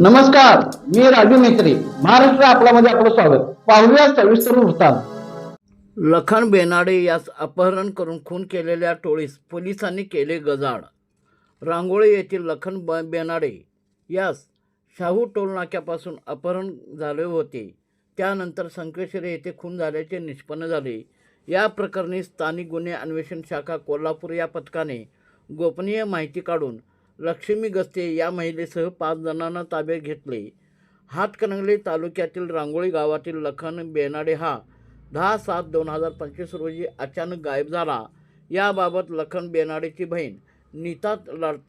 नमस्कार मी राजू मेत्री महाराष्ट्र आपल्यामध्ये आपलं स्वागत. पाहूया सविस्तर वृत्तांत. लखन बेनाडे यास अपहरण करून खून केलेल्या टोळीस पोलिसांनी केले गजाड रांगोळी येथील लखन ब बेनाडे यास शाहू टोल नाक्यापासून अपहरण झाले होते. त्यानंतर संकेश्वरी येथे खून झाल्याचे निष्पन्न झाले. या प्रकरणी स्थानिक गुन्हे अन्वेषण शाखा कोल्हापूर या पथकाने गोपनीय माहिती काढून लक्ष्मी गस्ते या महिलेसह पाच जणांना ताब्यात घेतले. हातकणंगले तालुक्यातील रांगोळी गावातील लखन बेनाडे हा दहा सात दोन हजार पंचवीस रोजी अचानक गायब झाला. याबाबत लखन बेनाडेची बहीण नीता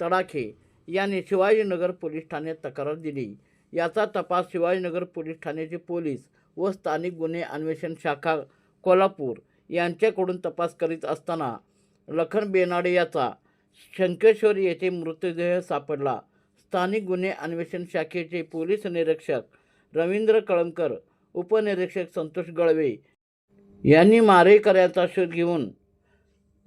तडाखे याने शिवाजीनगर पोलीस ठाण्यात तक्रार दिली. याचा तपास शिवाजीनगर पोलीस ठाण्याचे पोलीस व स्थानिक गुन्हे अन्वेषण शाखा कोल्हापूर यांच्याकडून तपास करीत असताना लखन बेनाडे याचा शंकेश्वर येथे मृतदेह सापडला. स्थानिक गुन्हे अन्वेषण शाखेचे पोलीस निरीक्षक रवींद्र कळमकर उपनिरीक्षक संतोष गळवे यांनी मारेकऱ्याचा शोध घेऊन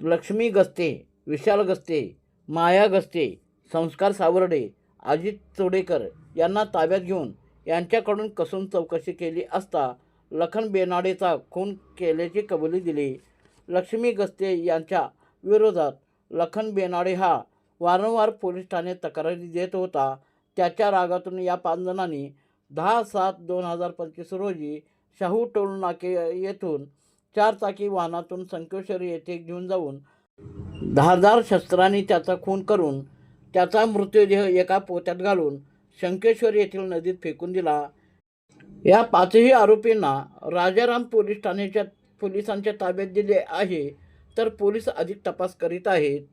लक्ष्मी गस्ते विशाल गस्ते माया गस्ते संस्कार सावर्डे अजित चोडेकर यांना ताब्यात घेऊन यांच्याकडून कसून चौकशी केली असता लखन बेनाडेचा खून केल्याची कबुली दिली. लक्ष्मी गस्ते यांच्या विरोधात लखन बेनाडे हा वारंवार पोलीस ठाणे तक्रारी देत होता. त्याच्या रागातून या पाच जणांनी दहा सात दोन हजार पंचवीस रोजी शाहू टोल नाके येथून चार चाकी वाहनातून संकेश्वरी येथे घेऊन जाऊन धारदार शस्त्रांनी त्याचा खून करून त्याचा मृतदेह एका पोत्यात घालून शंकेश्वर येथील नदीत फेकून दिला. या पाचही आरोपींना राजाराम पोलीस ठाण्याच्या पोलिसांच्या ताब्यात दिले आहे. तर पोलीस अधिक तपास करीत आहेत.